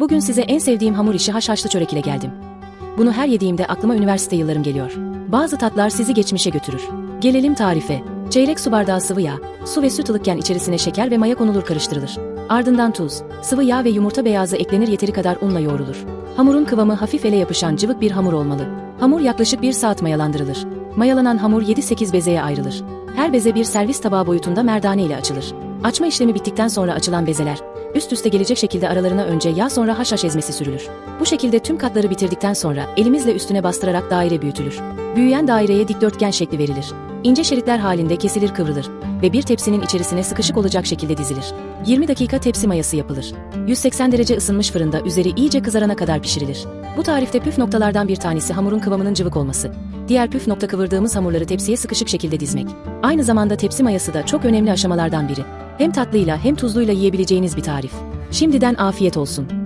Bugün size en sevdiğim hamur işi haşhaşlı çörek ile geldim. Bunu her yediğimde aklıma üniversite yıllarım geliyor. Bazı tatlar sizi geçmişe götürür. Gelelim tarife. Çeyrek su bardağı sıvı yağ, su ve süt ılıkken içerisine şeker ve maya konulur karıştırılır. Ardından tuz, sıvı yağ ve yumurta beyazı eklenir yeteri kadar unla yoğrulur. Hamurun kıvamı hafif ele yapışan cıvık bir hamur olmalı. Hamur yaklaşık bir saat mayalandırılır. Mayalanan hamur 7-8 bezeye ayrılır. Her beze bir servis tabağı boyutunda merdane ile açılır. Açma işlemi bittikten sonra açılan bezeler, üst üste gelecek şekilde aralarına önce yağ sonra haşhaş ezmesi sürülür. Bu şekilde tüm katları bitirdikten sonra elimizle üstüne bastırarak daire büyütülür. Büyüyen daireye dikdörtgen şekli verilir. İnce şeritler halinde kesilir kıvrılır ve bir tepsinin içerisine sıkışık olacak şekilde dizilir. 20 dakika tepsi mayası yapılır. 180 derece ısınmış fırında üzeri iyice kızarana kadar pişirilir. Bu tarifte püf noktalardan bir tanesi hamurun kıvamının cıvık olması. Diğer püf nokta kıvırdığımız hamurları tepsiye sıkışık şekilde dizmek. Aynı zamanda tepsi mayası da çok önemli aşamalardan biri. Hem tatlıyla hem tuzluyla yiyebileceğiniz bir tarif. Şimdiden afiyet olsun.